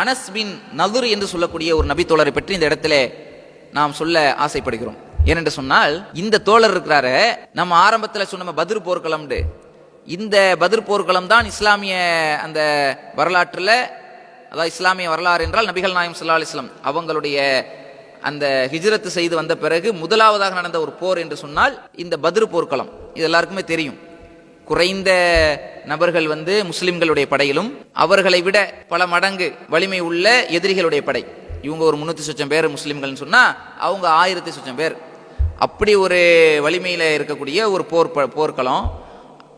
அனஸ் பின் நதுர் என்று சொல்லக்கூடிய ஒரு நபி தோழரை பற்றி இந்த இடத்துல நாம் சொல்ல ஆசைப்படுகிறோம். ஏனென்று சொன்னால் இந்த தோழர் இருக்கிறாரு. நம்ம ஆரம்பத்தில் சொன்ன பதிர் போர்க்களம்னு இந்த பதிர் போர்க்களம் தான் இஸ்லாமிய அந்த வரலாற்றில் அதாவது இஸ்லாமிய வரலாறு என்றால் நபிகள் நாயம் சல்லா இஸ்லாம் அவங்களுடைய அந்த ஹிஜ்ரத்து செய்து வந்த பிறகு முதலாவதாக நடந்த ஒரு போர் என்று சொன்னால் இந்த பதிர் போர்க்களம். இது எல்லாருக்குமே தெரியும். குறைந்த நபர்கள் வந்து முஸ்லிம்களுடைய படையிலும் அவர்களை விட பல மடங்கு வலிமை உள்ள எதிரிகளுடைய படை. இவங்க ஒரு முன்னூத்தி சொச்சம் பேர் முஸ்லிம்கள்னு சொன்னா அவங்க ஆயிரத்தி சொச்சம் பேர். அப்படி ஒரு வலிமையில இருக்கக்கூடிய ஒரு போர் ப- போர்க்களம்.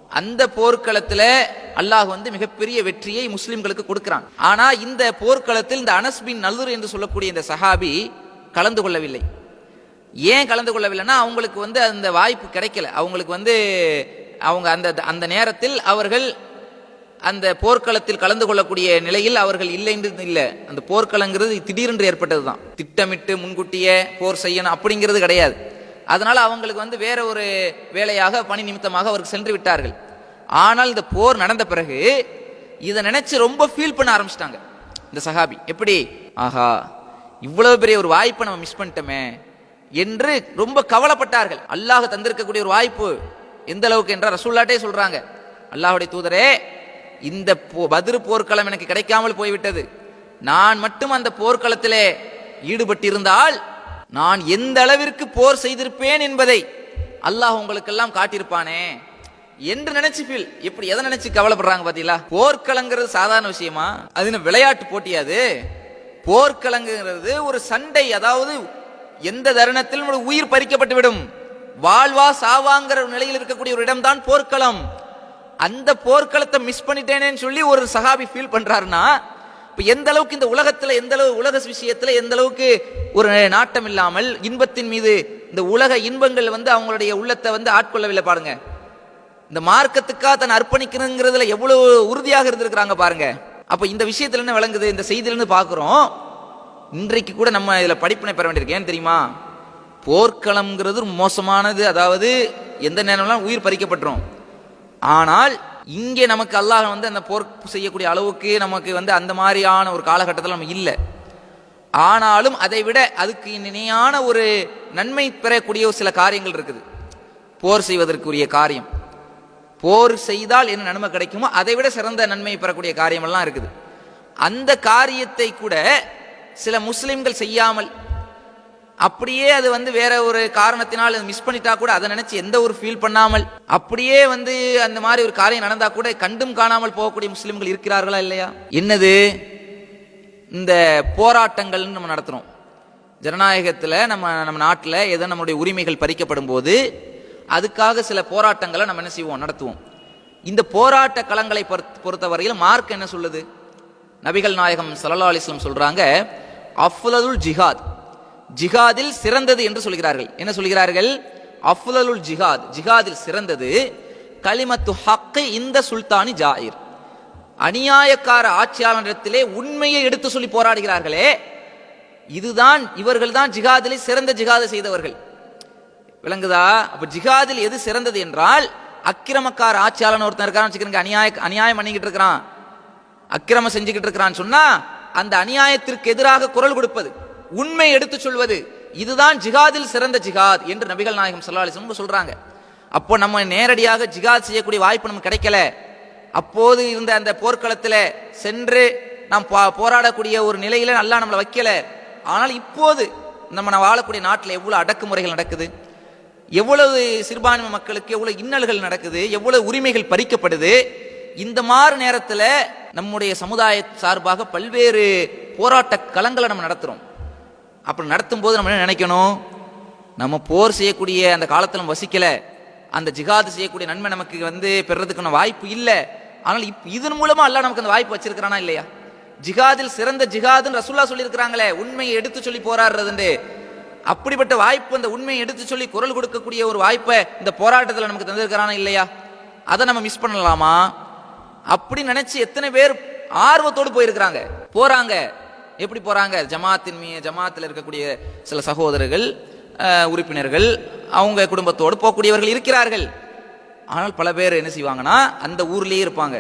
அந்த போர்க்களத்தில் அல்லாஹ் வந்து மிகப்பெரிய வெற்றியை முஸ்லிம்களுக்கு கொடுக்கிறான். ஆனால் இந்த போர்க்களத்தில் இந்த அனஸ்பின் நல்லூர் என்று சொல்லக்கூடிய இந்த சஹாபி கலந்து கொள்ளவில்லை. ஏன் கலந்து கொள்ளவில்லைன்னா அவங்களுக்கு வந்து அந்த வாய்ப்பு கிடைக்கல. அவங்களுக்கு வந்து அவங்க அந்த அந்த நேரத்தில் அவர்கள் அந்த போர்க்களத்தில் கலந்து கொள்ளக்கூடிய நிலையில் அவர்கள் இல்லைன்னு இல்லை. அந்த போர்க்களங்கிறது திடீரென்று ஏற்பட்டது தான் திட்டமிட்டு முன்கூட்டியே போர் செய்யணும் அப்படிங்கிறது கிடையாது. அதனால் அவங்களுக்கு வந்து வேற ஒரு வேலையாக பணி நிமித்தமாக அவருக்கு சென்று விட்டார்கள். ஆனால் இந்த போர் நடந்த பிறகு இதை நினைச்சு ரொம்ப ஃபீல் பண்ண ஆரம்பிச்சிட்டாங்க. இந்த சஹாபி எப்படி? ஆஹா இவ்வளவு பெரிய ஒரு வாய்ப்பை நம்ம மிஸ் பண்ணிட்டோமே என்று ரொம்ப கவலைப்பட்டார்கள். அல்லாஹ் தந்திருக்கக்கூடிய ஒரு வாய்ப்பு. எந்த அளவுக்கு என்றால் ரசூல்லாட்டே சொல்றாங்க. அல்லாஹுடைய தூதரே இந்த போ- பதிரு போர்க்களம் எனக்கு கிடைக்காமல் போய்விட்டது. நான் மட்டும் அந்த போர்க்களத்திலே ஈடுபட்டிருந்தால் நான் எந்த அளவிற்கு போர் செய்திருப்பேன் என்பதை அல்லாஹ் உங்களுக்கெல்லாம் காட்டியிருப்பானே. என்று நினைச்சு ஃபீல் எப்படி எதை நினைச்சு கவலைப்படுறாங்க பாத்தீங்களா? போர்க்களங்கிறது சாதாரண விஷயமா? அது விளையாட்டு போட்டியாது போர்க்களங்கிறது ஒரு சண்டை அதாவது எந்த தருணத்திலும் உயிர் பறிக்கப்பட்டு விடும் வாழ்வா சாவாங்கிற ஒரு நிலையில் இருக்கக்கூடிய ஒரு இடம்தான் போர்க்களம். அந்த போர்க்களத்தை மிஸ் பண்ணிட்டேனேன்னு சொல்லி ஒரு சஹாபி ஃபீல் பண்றாருன்னா இப்போ எந்த அளவுக்கு இந்த உலகத்தில் எந்த அளவு உலக விஷயத்தில் எந்த அளவுக்கு ஒரு நாட்டம் இல்லாமல் இன்பத்தின் மீது இந்த உலக இன்பங்கள் வந்து அவங்களுடைய உள்ளத்தை வந்து ஆட்கொள்ளவில்லை பாருங்க. இந்த மார்க்கத்துக்காக தன்னை அர்ப்பணிக்கணுங்கிறதுல எவ்வளவு உறுதியாக இருந்திருக்கிறாங்க பாருங்க. அப்போ இந்த விஷயத்துல என்ன விளங்குது? இந்த செய்தியிலேருந்து பார்க்குறோம். இன்றைக்கு கூட நம்ம இதில் படிப்பினை பெற வேண்டியிருக்கு. ஏன் தெரியுமா? போர்க்களம்ங்கிறது மோசமானது. அதாவது எந்த நேரம்லாம் உயிர் பறிக்கப்பட்டுரும். ஆனால் இங்கே நமக்கு அல்லாஹ் வந்து அந்த போர் செய்யக்கூடிய அளவுக்கு நமக்கு வந்து அந்த மாதிரியான ஒரு காலகட்டத்தில் நம்ம இல்லை. ஆனாலும் அதை விட அதுக்கு இணையான ஒரு நன்மை பெறக்கூடிய சில காரியங்கள் இருக்குது. போர் செய்வதற்குரிய காரியம். போர் செய்தால் என்ன நன்மை கிடைக்குமோ அதை விட சிறந்த நன்மை பெறக்கூடிய காரியமெல்லாம் இருக்குது. அந்த காரியத்தை கூட சில முஸ்லிம்கள் செய்யாமல் அப்படியே அது வந்து வேற ஒரு காரணத்தினால் மிஸ் பண்ணிட்டா கூட அதை நினைச்சு எந்த ஒரு ஃபீல் பண்ணாமல் அப்படியே வந்து அந்த மாதிரி ஒரு காரியம் நடந்தா கூட கண்டும் காணாமல் போகக்கூடிய முஸ்லிம்கள் இருக்கிறார்களா இல்லையா? என்னது? இந்த போராட்டங்கள்னு நம்ம நடத்துறோம். ஜனநாயகத்தில் நம்ம நம்ம நாட்டில் ஏதோ நம்மளுடைய உரிமைகள் பறிக்கப்படும் போது அதுக்காக சில போராட்டங்களை நம்ம என்ன செய்வோம்? நடத்துவோம். இந்த போராட்ட களங்களை பொறுத்தவரையில் மார்க் என்ன சொல்லுது? நபிகள் நாயகம் சல்லா அலிஸ்லம் வஸல்லம் சொல்றாங்க ஜிஹாத். ஜிஹாதில் சிறந்தது என்று சொல்கிறார்கள். என்ன சொல்கிறார்கள்? அஃலலுல் ஜிஹாத் ஜிஹாதில் சிறந்தது. கலிமத்து ஹக்கு இந்த சுல்தானி ஜாயிர். அநியாயக்கார ஆட்சியாளரிடத்திலே உண்மையை எடுத்து சொல்லி போராடுகிறார்களே இதுதான் இவர்கள் தான் ஜிகாதிலே சிறந்த ஜிகாது செய்தவர்கள். விளங்குதா? அப்ப ஜிகாதில் எது சிறந்தது என்றால் அக்கிரமக்கார ஆட்சியாளன் ஒருத்தன் இருக்கான்னு வச்சுக்கிறங்க அநியாய அநியாயம் பண்ணிக்கிட்டு இருக்கிறான். அக்கிரமம் செஞ்சுக்கிட்டு இருக்கிறான்னு சொன்னா அந்த அநியாயத்திற்கு எதிராக குரல் கொடுப்பது. உண்மை எடுத்து சொல்வது இதுதான் ஜிகாதில் சிறந்த ஜிகாத் என்று நபிகள் நாயகம் ஸல்லல்லாஹு சொல்றாங்க. அப்போ நம்ம நேரடியாக ஜிகாத் செய்யக்கூடிய வாய்ப்பு நமக்கு கிடைக்கல. அப்போது இருந்த அந்த போர்க்களத்தில் சென்று நாம் போராடக்கூடிய ஒரு நிலையில நல்லா நம்மளை வைக்கல. ஆனால் இப்போது நம்ம வாழக்கூடிய நாட்டில் எவ்வளோ அடக்குமுறைகள் நடக்குது எவ்வளவு சிறுபான்மை மக்களுக்கு எவ்வளவு இன்னல்கள் நடக்குது எவ்வளவு உரிமைகள் பறிக்கப்படுது இந்த மாதிரி நேரத்தில் நம்முடைய சமுதாய சார்பாக பல்வேறு போராட்ட களங்களை நம்ம நடத்துறோம். அப்படி நடத்தும் போது நம்ம என்ன நினைக்கணும்? நம்ம போர் செய்யக்கூடிய அந்த காலத்தில் நம்ம அந்த ஜிகாது செய்யக்கூடிய நன்மை நமக்கு வந்து பெறதுக்கான வாய்ப்பு இல்லை. ஆனால் இப் இதன் மூலமா அல்ல நமக்கு அந்த வாய்ப்பு வச்சிருக்கிறானா இல்லையா? ஜிகாதில் சிறந்த ஜிகாதுன்னு ரசுல்லா சொல்லியிருக்கிறாங்களே உண்மையை எடுத்து சொல்லி போராடுறதுண்டு. அப்படிப்பட்ட வாய்ப்பு அந்த உண்மையை எடுத்து சொல்லி குரல் கொடுக்கக்கூடிய ஒரு வாய்ப்பை இந்த போராட்டத்தில் நமக்கு தந்திருக்கிறானா இல்லையா? அதை நம்ம மிஸ் பண்ணலாமா? அப்படி நினைச்சு எத்தனை பேர் ஆர்வத்தோடு போயிருக்கிறாங்க. போறாங்க. எப்படி போகிறாங்க ஜமாத்தின் மீ ஜமாத்தில் இருக்கக்கூடிய சில சகோதரர்கள் உறுப்பினர்கள் அவங்க குடும்பத்தோடு போகக்கூடியவர்கள் இருக்கிறார்கள். ஆனால் பல பேர் என்ன செய்வாங்கன்னா அந்த ஊர்லேயே இருப்பாங்க.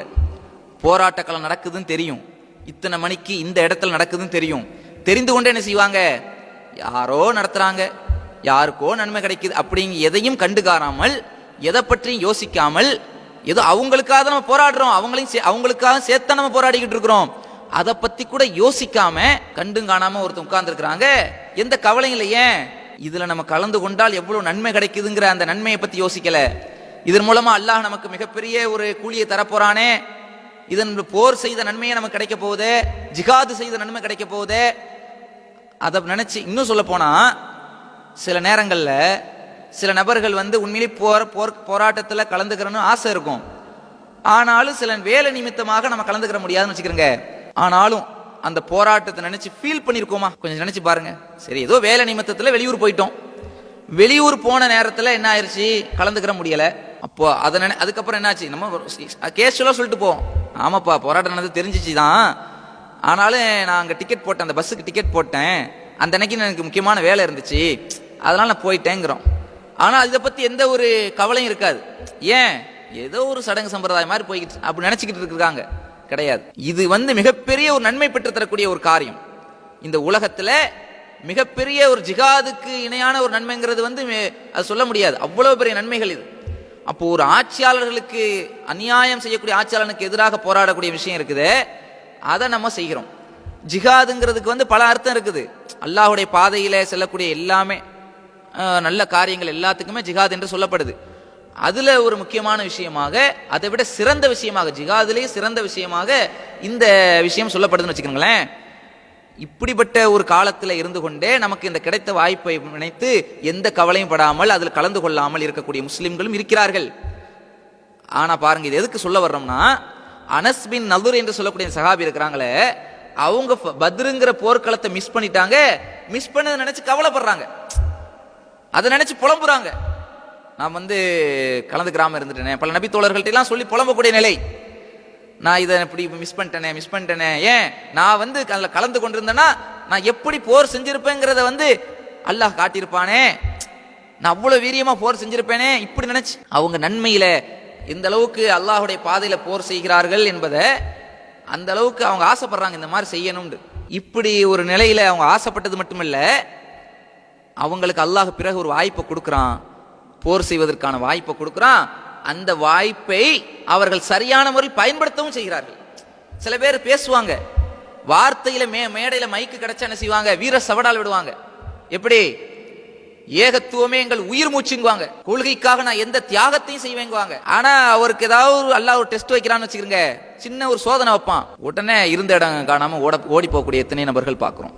போராட்ட நடக்குதுன்னு தெரியும். இத்தனை மணிக்கு இந்த இடத்துல நடக்குதுன்னு தெரியும். தெரிந்து கொண்டு என்ன செய்வாங்க? யாரோ நடத்துகிறாங்க யாருக்கோ நன்மை கிடைக்குது. அப்படிங்க எதையும் கண்டுகாராமல் எதை பற்றியும் யோசிக்காமல் ஏதோ அவங்களுக்காக நம்ம போராடுறோம். அவங்களையும் அவங்களுக்காக சேர்த்து நம்ம போராடிக்கிட்டு இருக்கிறோம். அதை பத்தி கூட யோசிக்காம கண்டும் காணாம ஒருத்தர் உட்கார்ந்துருக்கிறாங்க. எந்த கவலையும் இல்லை ஏன் இதுல நம்ம கலந்து கொண்டால் எவ்வளவு நன்மை கிடைக்குதுங்கிற அந்த நன்மையை பத்தி யோசிக்கல. இதன் மூலமா அல்லாஹ் நமக்கு மிகப்பெரிய ஒரு கூலியை தரப்போறானே. இதன் போர் செய்த நன்மையை நமக்கு கிடைக்க போகுது. ஜிகாது செய்த நன்மை கிடைக்க போகுது. அதை நினைச்சு இன்னும் சொல்ல போனா சில நேரங்களில் சில நபர்கள் வந்து உண்மையிலே போர் போர் போராட்டத்தில் கலந்துக்கிறன்னு ஆசை இருக்கும். ஆனாலும் சில வேலை நிமித்தமாக நம்ம கலந்துக்கிற முடியாதுன்னு வச்சுக்கிறோங்க. ஆனாலும் அந்த போராட்டத்தை நினைச்சு ஃபீல் பண்ணியிருக்கோமா கொஞ்சம் நினைச்சு பாருங்க. சரி ஏதோ வேலை நிமித்தத்தில் வெளியூர் போயிட்டோம். வெளியூர் போன நேரத்தில் என்ன ஆயிடுச்சு கலந்துக்கிற முடியலை. அப்போ அதை நினை அதுக்கப்புறம் என்னாச்சு? நம்ம கேஷுவலாக சொல்லிட்டு போவோம். ஆமாப்பா போராட்டம் நடந்தது தெரிஞ்சிச்சு தான் ஆனாலும் நான் அங்கே டிக்கெட் போட்டேன் அந்த பஸ்ஸுக்கு டிக்கெட் போட்டேன். அந்த அன்னைக்கு எனக்கு முக்கியமான வேலை இருந்துச்சு. அதனால் நான் போயிட்டேங்கிறோம். ஆனால் இதை பற்றி எந்த ஒரு கவலையும் இருக்காது. ஏன்? ஏதோ ஒரு சடங்கு சம்பிரதாயம் மாதிரி போய்கிட்டு அப்படி நினச்சிக்கிட்டு இருக்காங்க. கிடையாது. இது வந்து மிகப்பெரிய ஒரு நன்மை பெற்று தரக்கூடிய ஒரு காரியம். இந்த உலகத்தில் மிகப்பெரிய ஒரு ஜிகாதுக்கு இணையான ஒரு நன்மைங்கிறது வந்து அது சொல்ல முடியாது. அவ்வளோ பெரிய நன்மைகள் இது. அப்போ ஒரு ஆட்சியாளர்களுக்கு அநியாயம் செய்யக்கூடிய ஆட்சியாளனுக்கு எதிராக போராடக்கூடிய விஷயம் இருக்குது. அதை நம்ம செய்கிறோம். ஜிகாதுங்கிறதுக்கு வந்து பல அர்த்தம் இருக்குது. அல்லாஹ்வுடைய பாதையில் செல்லக்கூடிய எல்லாமே நல்ல காரியங்கள் எல்லாத்துக்குமே ஜிகாத் என்று சொல்லப்படுது. அதுல ஒரு முக்கியமான விஷயமாக அதை விட சிறந்த விஷயமாக ஜிகாதிலேயே சிறந்த விஷயமாக இந்த விஷயம் சொல்லப்படுதுன்னு வச்சுக்கோங்களேன். இப்படிப்பட்ட ஒரு காலத்தில் இருந்து கொண்டே நமக்கு இந்த கிடைத்த வாய்ப்பை நினைத்து எந்த கவலையும் படாமல் அதில் கலந்து கொள்ளாமல் இருக்கக்கூடிய முஸ்லிம்களும் இருக்கிறார்கள். ஆனா பாருங்க இது எதுக்கு சொல்ல வர்றோம்னா அனஸ் பின் நதுர் என்று சொல்லக்கூடிய சகாபி இருக்கிறாங்களே அவங்க பத்ருங்கிற போர்க்களத்தை மிஸ் பண்ணிட்டாங்க. மிஸ் பண்ணதை நினைச்சு கவலைப்படுறாங்க. அதை நினைச்சு புலம்புறாங்க. நான் வந்து கலந்துக்கிறாமல் இருந்துட்டேனே. பல நபி தோழர்கள்ட்டெல்லாம் சொல்லி புலம்பக்கூடிய நிலை. நான் இதை இப்படி மிஸ் பண்ணிட்டேனே மிஸ் பண்ணிட்டேனே. ஏன்? நான் வந்து அதில் கலந்து கொண்டிருந்தேன்னா நான் எப்படி போர் செஞ்சிருப்பேங்கிறத வந்து அல்லாஹ் காட்டியிருப்பானே. நான் அவ்வளோ வீரியமாக போர் செஞ்சிருப்பேனே இப்படி நினச்சி. அவங்க நன்மையில் இந்த அளவுக்கு அல்லாஹுடைய பாதையில் போர் செய்கிறார்கள் என்பதை அந்த அளவுக்கு அவங்க ஆசைப்படுறாங்க இந்த மாதிரி செய்யணும்னு. இப்படி ஒரு நிலையில் அவங்க ஆசைப்பட்டது மட்டுமில்ல அவங்களுக்கு அல்லாஹ் பிறகு ஒரு வாய்ப்பை கொடுக்குறான். போர் செய்வதற்கான வாய்ப்பை கொடுக்குறான். அந்த வாய்ப்பை அவர்கள் சரியான முறையில் பயன்படுத்தவும் செய்கிறார்கள். சில பேர் பேசுவாங்க. வார்த்தையில மே மேடையில மைக்கு கிடைச்சா என்ன செய்வாங்க? வீர சவடால் விடுவாங்க. எப்படி? ஏகத்துவமே எங்கள் உயிர் மூச்சுங்குவாங்க. கொள்கைக்காக நான் எந்த தியாகத்தையும் செய்வேங்குவாங்க. ஆனா அவருக்கு ஏதாவது ஒரு அல்லாஹ் ஒரு டெஸ்ட் வைக்கிறான்னு வச்சுக்கிறங்க சின்ன ஒரு சோதனை வைப்பான். உடனே இருந்த இடம் காணாம ஓட ஓடி போகக்கூடிய எத்தனை நபர்கள் பார்க்குறோம்.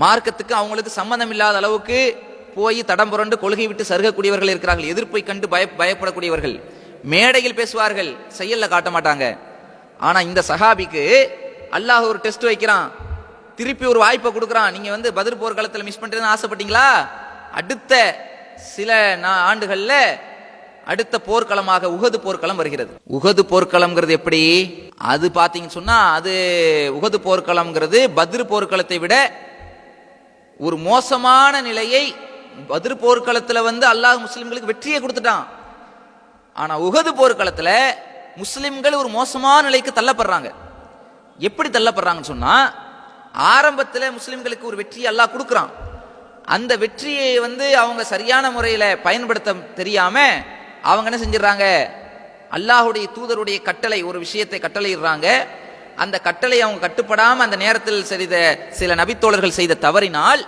மார்க்கத்துக்கு அவங்களுக்கு சம்பந்தம் இல்லாத அளவுக்கு போய் தடம் புரண்டு கொள்கை விட்டு சருகக்கூடியவர்கள் இருக்கிறார்கள். எதிர்ப்பை கண்டு பய பயப்படக்கூடியவர்கள். மேடையில் பேசுவார்கள். செயலில் காட்ட மாட்டாங்க. ஆனால் இந்த சஹாபிக்கு அல்லாஹ் ஒரு டெஸ்ட் வைக்கிறான். திருப்பி ஒரு வாய்ப்பை கொடுக்குறான். நீங்கள் வந்து பதில் போர்க்களத்தில் மிஸ் பண்ணுறதுன்னு ஆசைப்பட்டீங்களா? அடுத்த சில நா- அடுத்த போர்க்களமாக உகது போர்க்களம் வருகிறது. உகது போர்க்களம்ங்கிறது எப்படி? அது பார்த்தீங்கன்னு சொன்னால் அது உகது போர்க்களம்ங்கிறது பத்ரு போர்க்களத்தை விட ஒரு மோசமான நிலையை பதிர் போர்க்களத்தில் வந்து அல்லாஹ் முஸ்லிம்களுக்கு வெற்றியை கொடுத்துட்டான். ஆனால் உகது போர்க்களத்தில் முஸ்லிம்கள் ஒரு மோசமான நிலைக்கு தள்ளப்படுறாங்க. எப்படி தள்ளப்படுறாங்கன்னு சொன்னால் ஆரம்பத்தில் முஸ்லிம்களுக்கு ஒரு வெற்றியை அல்லாஹ் கொடுக்குறான். அந்த வெற்றியை வந்து அவங்க சரியான முறையில் பயன்படுத்த தெரியாமல் அவங்க என்ன செஞ்சிடறாங்க? அல்லாஹுடைய தூதருடைய கட்டளை ஒரு விஷயத்தை கட்டளையிடுறாங்க. அந்த கட்டளை அவங்க கட்டுப்படாமல் அந்த நேரத்தில் செய்த சில நபித்தோழர்கள் செய்த தவறினால்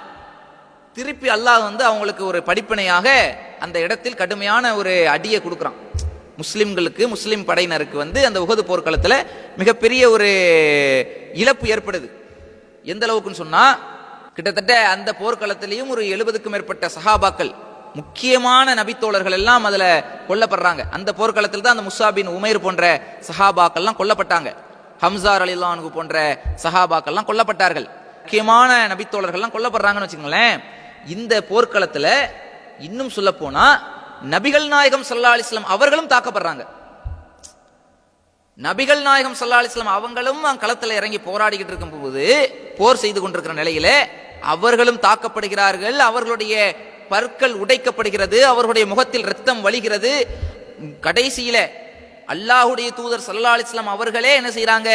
திருப்பி அல்லாஹ் வந்து அவங்களுக்கு ஒரு படிப்பினையாக அந்த இடத்தில் கடுமையான ஒரு அடியை கொடுக்குறான். முஸ்லிம்களுக்கு முஸ்லிம் படையினருக்கு வந்து அந்த உகது போர்க்களத்தில் மிகப்பெரிய ஒரு இழப்பு ஏற்படுது. எந்த அளவுக்குன்னு சொன்னால் கிட்டத்தட்ட அந்த போர்க்களத்திலையும் ஒரு எழுபதுக்கும் மேற்பட்ட சஹாபாக்கள் முக்கியமான நபித்தோழர்கள் எல்லாம் அதில் கொல்லப்படுறாங்க. அந்த போர்க்களத்தில் தான் அந்த முசாபின் உமைர் போன்ற சஹாபாக்கள்லாம் கொல்லப்பட்டாங்க. ஹம்சார் அலிலானு போன்ற சஹாபாக்கள்லாம் கொல்லப்பட்டார்கள். முக்கியமான நபித்தோழர்கள்லாம் கொல்லப்படுறாங்கன்னு வச்சுக்கோங்களேன். இந்த போர்க்களத்துல இன்னும் சொல்ல போனா நபிகள் நாயகம் சல்லா அலிஸ்லாம் அவர்களும் தாக்கப்படுறாங்க. நபிகள் நாயகம் சல்லா அலிஸ்லாம் அவங்களும் களத்தில் இறங்கி போராடிக்கிட்டு இருக்கும்போது போர் செய்து கொண்டிருக்கிற நிலையில அவர்களும் தாக்கப்படுகிறார்கள் அவர்களுடைய பற்கள் உடைக்கப்படுகிறது அவர்களுடைய முகத்தில் ரத்தம் வழிகிறது. கடைசியில அல்லாஹுடைய தூதர் சல்லா அலிஸ்லாம் அவர்களே என்ன செய்யறாங்க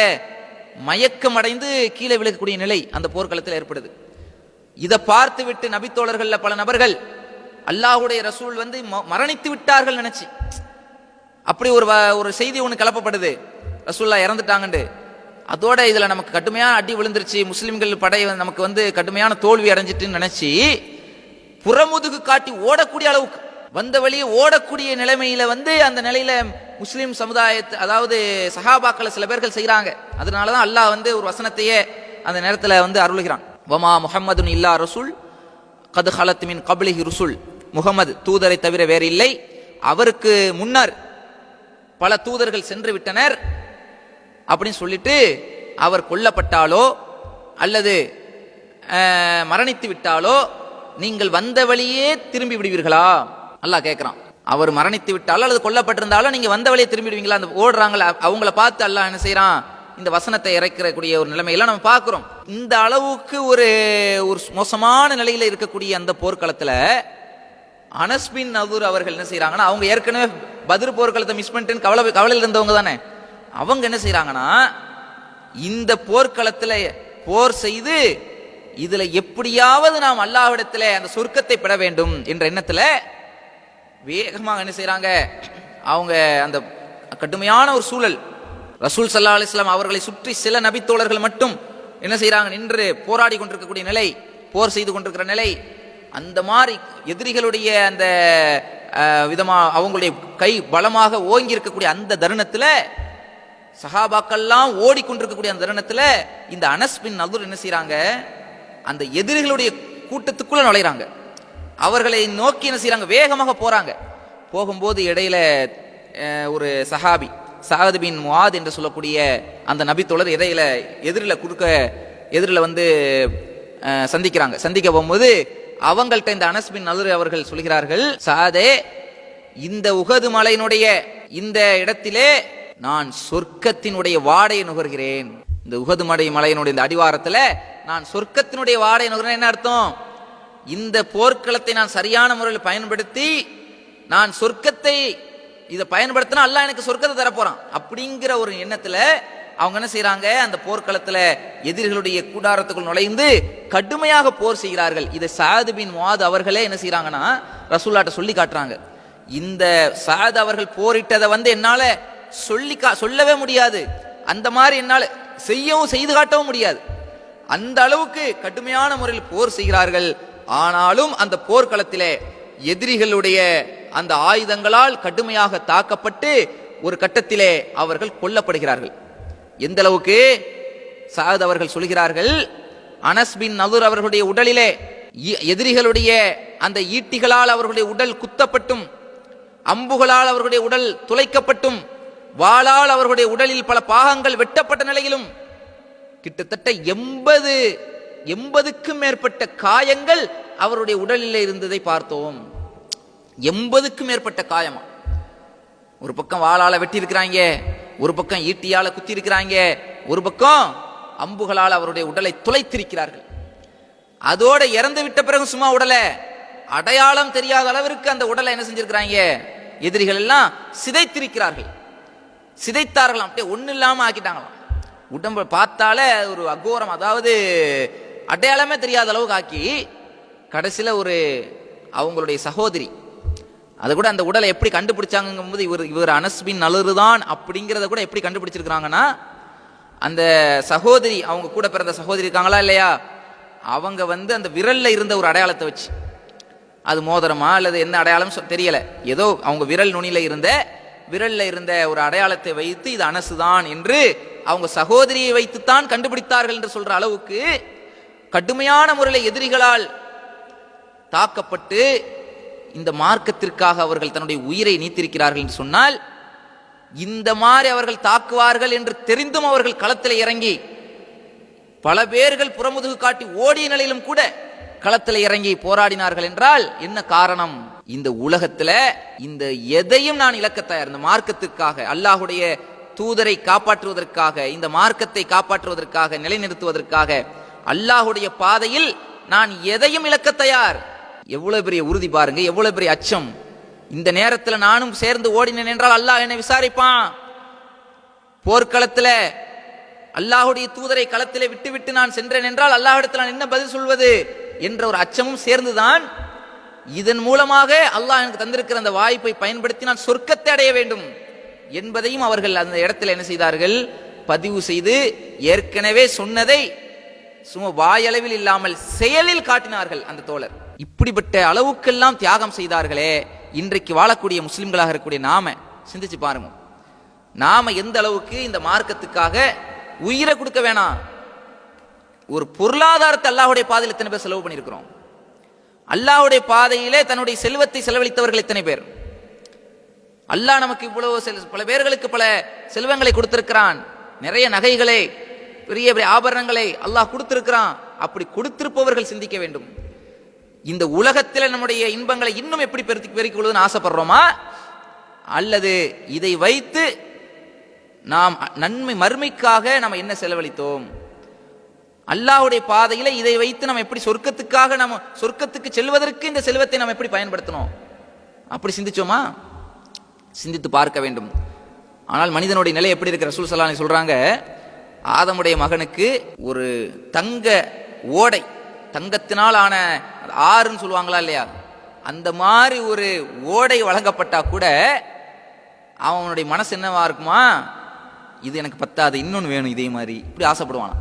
மயக்கம் அடைந்து கீழே விழுகக்கூடிய நிலை அந்த போர்க்களத்தில் ஏற்படுது. இதை பார்த்து விட்டு நபித்தோழர்கள்ல பல நபர்கள் அல்லாஹ்வுடைய ரசூல் வந்து ம- மரணித்து விட்டார்கள் நினைச்சு. அப்படி ஒரு வ- ஒரு செய்தி ஒன்று கலப்பப்படுது ரசூல்லா இறந்துட்டாங்கண்டு. அதோட இதில் நமக்கு கடுமையான அடி விழுந்துருச்சு. முஸ்லிம்கள் படை நமக்கு வந்து கடுமையான தோல்வி அடைஞ்சிட்டுன்னு நினைச்சு புறமுதுகு காட்டி ஓடக்கூடிய அளவுக்கு. வந்த வழியே ஓடக்கூடிய நிலைமையில வந்து அந்த நிலையில முஸ்லீம் சமுதாயத்தை அதாவது சஹாபாக்களை சில பேர்கள் செய்றாங்க. அதனாலதான் அல்லாஹ் வந்து ஒரு வசனத்தையே அந்த நேரத்தில் வந்து அருளுகிறான். வமா முஹம்மதுன் இல்லா ரசூல் கது ஹலத் மின் கபிலிஹி ருசுல். முகமது தூதரை தவிர வேறு இல்லை. அவருக்கு முன்னர் பல தூதர்கள் சென்று விட்டனர். அப்படின்னு சொல்லிட்டு அவர் கொல்லப்பட்டாலோ அல்லது மரணித்து விட்டாலோ நீங்கள் வந்த வழியே திரும்பி விடுவீர்களா? அல்லாஹ் கேட்குறான் அவர் மரணித்து விட்டாலோ அல்லது கொல்லப்பட்டிருந்தாலும் நீங்கள் வந்த வழியே திரும்பிடுவீங்களா அந்த ஓடுறாங்களா அவங்கள பார்த்து அல்லாஹ் என்ன செய்கிறான் இந்த வசனத்தை இறக்கக்கூடிய ஒரு நிலைமையெல்லாம் நம்ம பார்க்குறோம். இந்த அளவுக்கு ஒரு ஒரு மோசமான நிலையில் இருக்கக்கூடிய அந்த போர்க்களத்தில் அனஸ்பின் நவூர் அவர்கள் என்ன செய்கிறாங்கன்னா அவங்க ஏற்கனவே பதிர் போர்க்களத்தை மிஸ் பண்ணிட்டேன்னு கவலை கவலையில் இருந்தவங்க தானே. அவங்க என்ன செய்கிறாங்கன்னா இந்த போர்க்களத்தில் போர் செய்து இதில் எப்படியாவது நாம் அல்லாஹ்விடத்தில் அந்த சொர்க்கத்தை பெற வேண்டும் என்ற எண்ணத்தில் வேகமாக என்ன செய்கிறாங்க அவங்க அந்த கடுமையான ஒரு சூழல் ரசூல் சல்லா அலிஸ்லாம் அவர்களை சுற்றி சில நபித்தோழர்கள் மட்டும் என்ன செய்கிறாங்க நின்று போராடி கொண்டிருக்கக்கூடிய நிலை போர் செய்து கொண்டிருக்கிற நிலை அந்த மாதிரி எதிரிகளுடைய அந்த விதமாக விதமா அவங்களுடைய கை பலமாக ஓங்கி இருக்கக்கூடிய அந்த தருணத்தில் சஹாபாக்கள்லாம் ஓடிக்கொண்டிருக்கக்கூடிய அந்த தருணத்தில் இந்த அனஸ் பின் நதுர் என்ன செய்கிறாங்க அந்த எதிரிகளுடைய கூட்டத்துக்குள்ள நுழைறாங்க அவர்களை நோக்கி என்ன செய்கிறாங்க வேகமாக போகிறாங்க போகும்போது இடையில ஒரு சஹாபி சாகது பின் முவாத் என்று சொல்லக்கூடிய அந்த நபித்தோழர் இடையில எதிரில் குறுக்க எதிரில் வந்து சந்திக்கிறாங்க. சந்திக்க போகும்போது அவங்கள்ட்ட இந்த அனஸ் பின் நதுர் அவர்கள் சொல்கிறார்கள் சாதே இந்த உகது மலையினுடைய இந்த இடத்திலே நான் சொர்க்கத்தினுடைய வாடையை நுகர்கிறேன். இந்த உகது மலை மலையினுடைய இந்த அடிவாரத்தில் நான் சொர்க்கத்தினுடைய வாடையை நுகர்கிறேன். என்ன அர்த்தம்? இந்த போர்க்களத்தை நான் சரியான முறையில் பயன்படுத்தி நான் சொர்க்கத்தை இதை பயன்படுத்தினா அல்லாஹ் எனக்கு சொர்க்கத்தை தரப்போறான். அப்படிங்கிற ஒரு எண்ணத்துல அவங்க என்ன செய்யறாங்க அந்த போர்க்களத்துல எதிரிகளுடைய கூடாரத்துக்குள் நுழைந்து கடுமையாக போர் செய்கிறார்கள். இதை சாது பின் முவாது அவர்களே என்ன செய்யறாங்கன்னா ரசூல்லாட்ட சொல்லி காட்டுறாங்க. இந்த சாது அவர்கள் போரிட்டதை வந்து என்னால சொல்லி கா- சொல்லவே முடியாது. அந்த மாதிரி என்னால செய்யவும் செய்து காட்டவும் முடியாது. அந்த அளவுக்கு கடுமையான முறையில் போர் செய்கிறார்கள். ஆனாலும் அந்த போர்க்களத்திலே எதிரிகளுடைய அந்த ஆயுதங்களால் கடுமையாக தாக்கப்பட்டு ஒரு கட்டத்திலே அவர்கள் கொல்லப்படுகிறார்கள். எந்த அளவுக்கு? சாத் அவர்கள் சொல்கிறார்கள் அனஸ் பின் நதுர் அவர்களுடைய உடலிலே எதிரிகளுடைய அந்த ஈட்டிகளால் அவர்களுடைய உடல் குத்தப்பட்டும் அம்புகளால் அவர்களுடைய உடல் துளைக்கப்பட்டும் வாளால் அவர்களுடைய உடலில் பல பாகங்கள் வெட்டப்பட்ட நிலையிலும் கிட்டத்தட்ட எண்பது எண்பதுக்கும் மேற்பட்ட காயங்கள் அவருடைய உடலில் இருந்ததை பார்த்தோம். எண்பதுக்கும் மேற்பட்ட காயமா? ஒரு பக்கம் வாளால வெட்டியிருக்கிறாங்க ஒரு பக்கம் ஈட்டியால குத்தி இருக்கிறாங்க ஒரு பக்கம் அம்புகளால் அவருடைய உடலை துளைத்திருக்கிறார்கள். அதோட இறந்து விட்ட பிறகு சும்மா உடலை. அடையாளம் தெரியாத அளவிற்கு அந்த உடலை என்ன செஞ்சிருக்கிறாங்க? எதிரிகள் எல்லாம் சிதைத்திருக்கிறார்கள். சிதைத்தார்களாம் அப்படியே ஒன்றும் இல்லாமல் ஆக்கிட்டாங்களாம். உடம்ப பார்த்தாலே ஒரு அகோரம் அதாவது அடையாளமே தெரியாத அளவுக்கு ஆக்கி கடைசியில் ஒரு அவங்களுடைய சகோதரி அது கூட அந்த உடலை எப்படி கண்டுபிடிச்சாங்கும்போது இவர் இவர் அனஸ்பின் நலுறுதான் அப்படிங்கிறத கூட எப்படி கண்டுபிடிச்சிருக்கிறாங்கன்னா அந்த சகோதரி அவங்க கூட பிறந்த சகோதரி இருக்காங்களா இல்லையா? அவங்க வந்து அந்த விரலில் இருந்த ஒரு அடையாளத்தை வச்சு அது மோதிரமா அல்லது என்ன அடையாளம் தெரியலை. ஏதோ அவங்க விரல் நுனியில் இருந்த விரல்ல இருந்த ஒரு அடையாளத்தை வைத்து இது அனசு தான் என்று அவங்க சகோதரியை வைத்துத்தான் கண்டுபிடித்தார்கள் என்று சொல்ற அளவுக்கு கடுமையான முறையில் எதிரிகளால் தாக்கப்பட்டு இந்த மார்க்கத்திற்காக அவர்கள் தன்னுடைய உயிரை நீத்திருக்கிறார்கள் என்று சொன்னால் இந்த மாதிரி அவர்கள் தாக்குவார்கள் என்று தெரிந்தும் அவர்கள் களத்தில் இறங்கி பல பேர்கள் புறமுதுகு காட்டி ஓடிய நிலையிலும் கூட களத்தில் இறங்கி போராடினார்கள் என்றால் என்ன காரணம்? இந்த உலகத்துல இந்த எதையும் நான் இழக்க தயார் இந்த மார்க்கத்திற்காக அல்லாஹுடைய தூதரை காப்பாற்றுவதற்காக இந்த மார்க்கத்தை காப்பாற்றுவதற்காக நிலைநிறுத்துவதற்காக அல்லாஹுடைய பாதையில் நான் எதையும் இழக்க தயார். எவ்வளவு பெரிய உறுதி பாருங்க எவ்வளவு பெரிய அச்சம். இந்த நேரத்தில் நானும் சேர்ந்து ஓடினேன் என்றால் அல்லாஹ் என்னை விசாரிப்பான். போர்க்களத்துல அல்லாஹுடைய தூதரை களத்திலே விட்டுவிட்டு நான் சென்றேன் என்றால் அல்லாஹிடத்தில் நான் என்ன பதில் சொல்வது என்ற ஒரு அச்சமும் சேர்ந்துதான் இதன் மூலமாக அல்லாஹ் எனக்கு தந்திருக்கிற அந்த வாய்ப்பை பயன்படுத்தி நான் சொர்க்கத்தை அடைய வேண்டும் என்பதையும் அவர்கள் அந்த இடத்துல என்ன செய்தார்கள்? பதிவு செய்து ஏற்கனவே சொன்னதை சும்மா வாயளவில் இல்லாமல் செயலில் காட்டினார்கள் அந்த தோழர். இப்படிப்பட்ட அளவுக்கெல்லாம் தியாகம் செய்தார்களே இன்றைக்கு வாழக்கூடிய முஸ்லிம்களாக இருக்கக்கூடிய நாம சிந்திச்சு பாருங்க. நாம எந்த அளவுக்கு இந்த மார்க்கத்துக்காக உயிரை கொடுக்க வேணாம். ஒரு பொருளாதாரத்தை அல்லாஹுடைய பாதையில் எத்தனை பேர் செலவு பண்ணியிருக்கிறோம்? அல்லாஹ்வுடைய பாதையிலே தன்னுடைய செல்வத்தை செலவழித்தவர்கள் எத்தனை பேர்? அல்லாஹ் நமக்கு இவ்வளவு பல பேர்களுக்கு பல செல்வங்களை கொடுத்திருக்கிறான். நிறைய நகைகளை பெரிய பெரிய ஆபரணங்களை அல்லாஹ் கொடுத்திருக்கிறான். அப்படி கொடுத்திருப்பவர்கள் சிந்திக்க வேண்டும். இந்த உலகத்தில் நம்முடைய இன்பங்களை இன்னும் எப்படி பெருத்தி பெருக்கிக் கொள்வதுன்னு ஆசைப்படுறோமா? அல்லது இதை வைத்து நாம் நன்மை மறுமைக்காக நம்ம என்ன செலவழித்தோம்? அல்லாஹ்வுடைய பாதையில் இதை வைத்து நம்ம எப்படி சொர்க்கத்துக்காக நம்ம சொர்க்கத்துக்கு செல்வதற்கு இந்த செல்வத்தை நம்ம எப்படி பயன்படுத்தணும் அப்படி சிந்திச்சோமா? சிந்தித்து பார்க்க வேண்டும். ஆனால் மனிதனுடைய நிலை எப்படி இருக்கிற ரசூல் சலானி சொல்றாங்க ஆதமுடைய மகனுக்கு ஒரு தங்க ஓடை தங்கத்தினால் ஆன ஆறுன்னு சொல்லுவாங்களா இல்லையா? அந்த மாதிரி ஒரு ஓடை வழங்கப்பட்டா கூட அவனுடைய மனசு என்னவா இருக்குமா? இது எனக்கு பத்தாது இன்னொன்று வேணும் இதே மாதிரி. இப்படி ஆசைப்படுவானா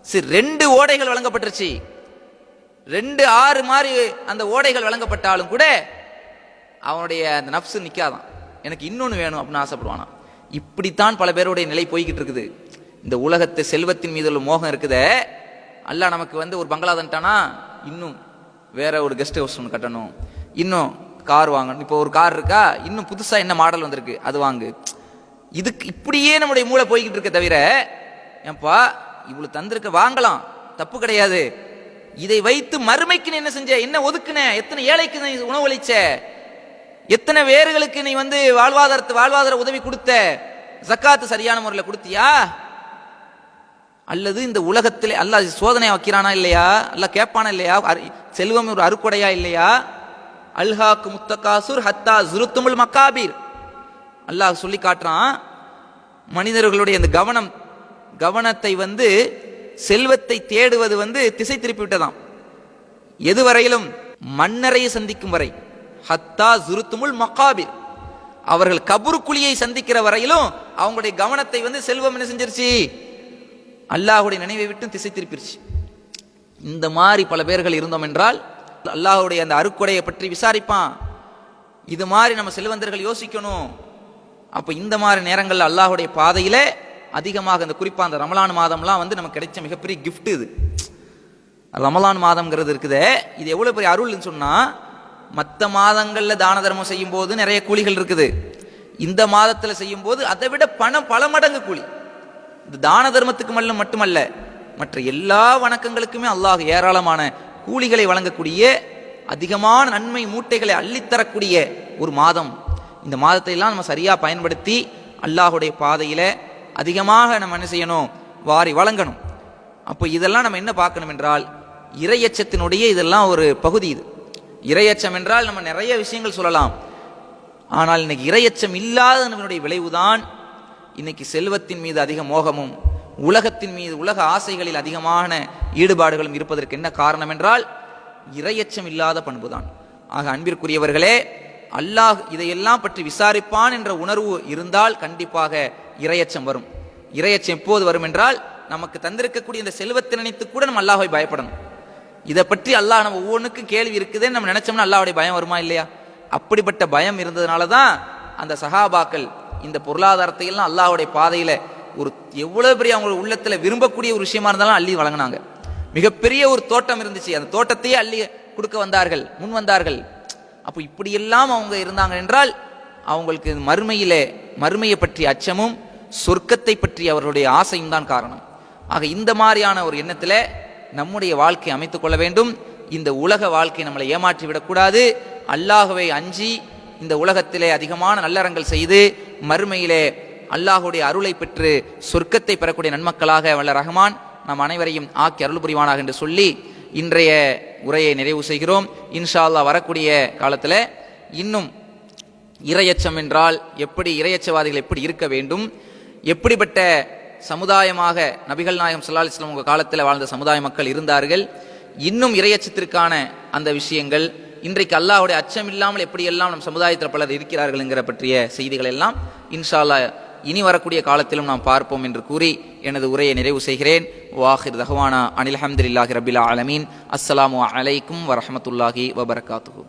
சரி ரெண்டு ஓடைகள் வழங்கப்பட்டுருச்சு. ரெண்டு ஆறு மாதிரி அந்த ஓடைகள் வழங்கப்பட்டாலும் கூட அவனுடைய அந்த நப்சு நிற்காதான் எனக்கு இன்னொன்று வேணும் அப்படின்னு ஆசைப்படுவானா இப்படித்தான் பல பேருடைய நிலை போய்கிட்டு இருக்குது. இந்த உலகத்து செல்வத்தின் மீது உள்ள மோகம் இருக்குதே. அல்லா நமக்கு வந்து ஒரு பங்களா தந்துட்டானா? இன்னும் வேற ஒரு கெஸ்ட் ஹவுஸ் ஒன்று கட்டணும். இன்னும் கார் வாங்கணும். இப்போ ஒரு கார் இருக்கா? இன்னும் புதுசாக என்ன மாடல் வந்திருக்கு? அது வாங்கு. இதுக்கு இப்படியே நம்முடைய மூளை போய்கிட்டு இருக்க தவிர ஏன்பா இவ்வளோ தந்திருக்க வாங்கலாம். தப்பு கிடையாது. இதை வைத்து மறுமைக்கு நீ என்ன செஞ்ச? என்ன ஒதுக்குன? எத்தனை ஏழைக்கு நீ உணவளிச்ச எத்தனை வேர்களுக்கு நீ வந்து வாழ்வாதாரத்து வாழ்வாதார உதவி கொடுத்த? ஜக்காத்து சரியான முறையில் கொடுத்தியா? அல்லது இந்த உலகத்திலே அல்லாஹ் சோதனை வைக்கிறானா இல்லையா? அல்ல கேட்பானா இல்லையா? அரு- செல்வம் ஒரு அறுக்குடையா இல்லையா? அல்ஹாக்கு முத்தகாசுர் ஹத்தா ஜுருத்துமுல் மக்காபீர். அல்லாஹ் சொல்லி காட்டுறான் மனிதர்களுடைய அந்த கவனம் கவனத்தை வந்து செல்வத்தை தேடுவது வந்து திசை திருப்பி விட்டதாம். எதுவரையிலும் மன்னரையை சந்திக்கும் வரை ஹத்தா ஜுருத்துமுல் மக்காபீர். அவர்கள் கபுருக்குழியை சந்திக்கிற வரையிலும் அவங்களுடைய கவனத்தை வந்து செல்வம் என்ன செஞ்சிருச்சு? அல்லாஹுடைய நினைவை விட்டு திசை திருப்பிருச்சு. இந்த மாதிரி பல பேர்கள் இருந்தோம் என்றால் அல்லாஹுடைய அந்த அருக்கொடையை பற்றி விசாரிப்பான். இது மாதிரி நம்ம செல்வந்தர்கள் யோசிக்கணும். அப்போ இந்த மாதிரி நேரங்களில் அல்லாஹுடைய பாதையில் அதிகமாக அந்த குறிப்பாக அந்த ரமலான் மாதம்லாம் வந்து நமக்கு கிடைச்ச மிகப்பெரிய கிஃப்ட் இது. ரமலான் மாதம்ங்கிறது இருக்குதே இது எவ்வளோ பெரிய அருள்னு சொன்னால் மற்ற மாதங்களில் தான தர்மம் செய்யும்போது நிறைய கூலிகள் இருக்குது. இந்த மாதத்தில் செய்யும்போது அதை விட பணம் பல மடங்கு கூலி. இந்த தான தர்மத்துக்கு மட்டும் மட்டுமல்ல மற்ற எல்லா வணக்கங்களுக்குமே அல்லாஹ் ஏராளமான கூலிகளை வழங்கக்கூடிய அதிகமான நன்மை மூட்டைகளை அள்ளித்தரக்கூடிய ஒரு மாதம். இந்த மாதத்தை எல்லாம் நம்ம சரியா பயன்படுத்தி அல்லாஹுடைய பாதையில அதிகமாக நம்ம என்ன செய்யணும்? வாரி வழங்கணும். அப்போ இதெல்லாம் நம்ம என்ன பார்க்கணும் என்றால் இரையச்சத்தினுடைய இதெல்லாம் ஒரு பகுதி இது. இரையச்சம் என்றால் நம்ம நிறைய விஷயங்கள் சொல்லலாம். ஆனால் இன்னைக்கு இரையச்சம் நம்மளுடைய விளைவுதான் இன்னைக்கு செல்வத்தின் மீது அதிக மோகமும் உலகத்தின் மீது உலக ஆசைகளில் அதிகமான ஈடுபாடுகளும் இருப்பதற்கு என்ன காரணம் என்றால் இரையச்சம் இல்லாத பண்புதான். ஆக அன்பிற்குரியவர்களே அல்லாஹ் இதையெல்லாம் பற்றி விசாரிப்பான் என்ற உணர்வு இருந்தால் கண்டிப்பாக இரையச்சம் வரும். இரையச்சம் எப்போது வரும் என்றால் நமக்கு தந்திருக்கக்கூடிய இந்த செல்வத்தை நினைத்து கூட நம்ம அல்லாஹை பயப்படணும். இதை பற்றி அல்லாஹ் நம்ம ஒவ்வொன்றுக்கும் கேள்வி இருக்குதுன்னு நம்ம நினைச்சோம்னா அல்லாவுடைய பயம் வருமா இல்லையா? அப்படிப்பட்ட பயம் இருந்ததுனால தான் அந்த சஹாபாக்கள் இந்த பொருளாதாரத்தை எல்லாம் அல்லாஹ்வுடைய பாதையில் ஒரு எவ்வளோ பெரிய அவங்க உள்ளத்தில் விரும்பக்கூடிய ஒரு விஷயமா இருந்தாலும் அள்ளி வழங்கினாங்க. மிகப்பெரிய ஒரு தோட்டம் இருந்துச்சு. அந்த தோட்டத்தையே அள்ளி கொடுக்க வந்தார்கள் முன் வந்தார்கள். அப்போ இப்படியெல்லாம் அவங்க இருந்தாங்க என்றால் அவங்களுக்கு மறுமையிலே மறுமையை பற்றிய அச்சமும் சொர்க்கத்தை பற்றி அவர்களுடைய ஆசையும் தான் காரணம். ஆக இந்த மாதிரியான ஒரு எண்ணத்தில் நம்முடைய வாழ்க்கை அமைத்துக்கொள்ள வேண்டும். இந்த உலக வாழ்க்கை நம்மளை ஏமாற்றி விடக்கூடாது அல்லாகவே அஞ்சி இந்த உலகத்திலே அதிகமான நல்லறங்கள் செய்து மறுமையிலே அல்லாஹுடைய அருளை பெற்று சொர்க்கத்தை பெறக்கூடிய நன்மக்களாக வல்ல ரஹ்மான் நம் அனைவரையும் ஆக்கி அருள் புரிவானாக என்று சொல்லி இன்றைய உரையை நிறைவு செய்கிறோம். இன்ஷா அல்லா வரக்கூடிய காலத்தில் இன்னும் இரையச்சம் என்றால் எப்படி இரையச்சவாதிகள் எப்படி இருக்க வேண்டும்? எப்படிப்பட்ட சமுதாயமாக நபிகள் நாயகம் சல்லா இஸ்லாம் உங்கள் காலத்தில் வாழ்ந்த சமுதாய மக்கள் இருந்தார்கள்? இன்னும் இரையச்சத்திற்கான அந்த விஷயங்கள் இன்றைக்கு அல்லாஹுடைய அச்சம் இல்லாமல் எப்படியெல்லாம் நம் சமுதாயத்தில் பலர் இருக்கிறார்கள்ங்கிற பற்றிய செய்திகள் எல்லாம் இன்ஷால்லா இனி வரக்கூடிய காலத்திலும் நாம் பார்ப்போம் என்று கூறி எனது உரையை நிறைவு செய்கிறேன். வாஹிர் தஹவானா அனில் அஹமதுல்லாஹி ரபில் ஆலமீன். அஸ்லாம் அலைக்கும் வரமத்துல்லாஹி வபர்காத்து